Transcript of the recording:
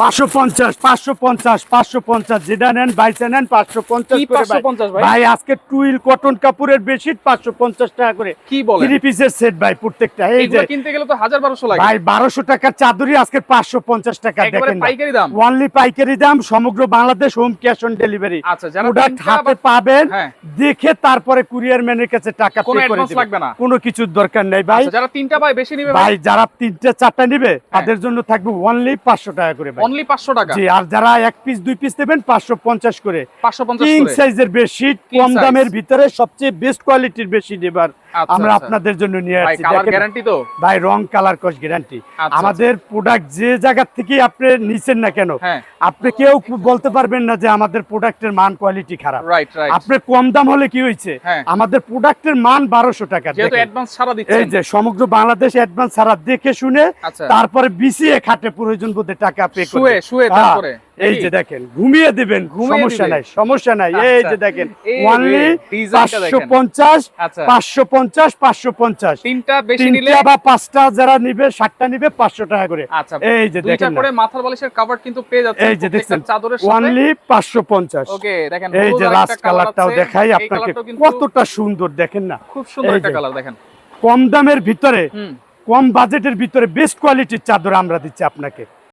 পাঁচশো পঞ্চাশ পাঁচশো পঞ্চাশ পাঁচশো পঞ্চাশ যেটা নেন বাইসে নেন পাঁচশো পঞ্চাশ কি ভাই। 550 ভাই? ভাই আজকে টুইল কটন কাপড়ের পাঁচশো পঞ্চাশ টাকা করে। কি বলেন? থ্রি পিসের সেট ভাই প্রত্যেকটা। এই যে কিনতে গেলে তো হাজার বারোশো লাগে। ভাই বারোশো টাকার চাদরই আজকে পাঁচশো পঞ্চাশ টাকা দেখেন পাইকারি দাম। অনলি পাইকারি দাম সমগ্র Bangladesh home cash on delivery আচ্ছা প্রোডাক্ট হাতে পাবেন হ্যাঁ। দেখে তারপরে কুরিয়ার ম্যানের কাছে টাকা পে করে অ্যাডভান্স লাগবে না। কোনো কিছুর দরকার নেই ভাই। আচ্ছা, যারা তিনটা ভাই বেশি নিবে ভাই যারা তিনটে চারটা নিবে তাদের জন্য থাকবে অনলি পাঁচশো টাকা করে ভাই। অনলি পাঁচশো টাকা। জি আর যারা এক পিস দুই পিস নেবেন পাঁচশো পঞ্চাশ করে। পাঁচশো পঞ্চাশ কিং সাইজের বেডশিট কম দামের ভিতরে সবচেয়ে বেস্ট কোয়ালিটির বেডশিট এবার আচ্ছা, আমরা আচ্ছা। আপনাদের জন্য নিয়ে আসছি। কালার গ্যারান্টি তো? ভাই রং কালার কস গ্যারান্টি আমাদের প্রোডাক্ট যে জায়গা থেকে আপনি নিছেন না কেন হ্যাঁ। আপনি কেউ বলতে পারবেন না যে আমাদের প্রোডাক্টের মান কোয়ালিটি খারাপ। আপনি কম দাম হলে কি হয়েছে? হ্যাঁ। আমাদের প্রোডাক্টের মান বারোশো টাকা এই যে সমগ্র বাংলাদেশ অ্যাডভান্স ছাড়া দেখে শুনে আচ্ছা। তারপরে বিসিএ খাটে প্রয়োজন বোধে টাকা পে শুয়ে শুয়ে তারপরে। এই যে দেখেন ঘুমিয়ে দিবেন সমস্যা নাই সমস্যা নাই। এই আচ্ছা। যে দেখেন। এই পঞ্চাশ আচ্ছা। পাঁচশো পঞ্চাশ পাঁচশো পঞ্চাশ। তিনটা বেশি নিলে বা পাঁচটা যারা নিবে সাতটা নিবে পাঁচশো টাকা করে। আচ্ছা। এই যে দেখেন করে মাথার বালিশের কভার কিন্তু পেয়ে যাচ্ছে এই যে দেখছেন চাদরের সাথে। পাঁচশো পঞ্চাশ। ওকে দেখেন এই যে লাস্ট কালারটাও দেখাই আপনাকে কতটা সুন্দর দেখেন না। খুব সুন্দর একটা কালার দেখেন। কম দামের ভিতরে কম বাজেটের ভিতরে বেস্ট কোয়ালিটির চাদর আমরা দিচ্ছি আপনাকে।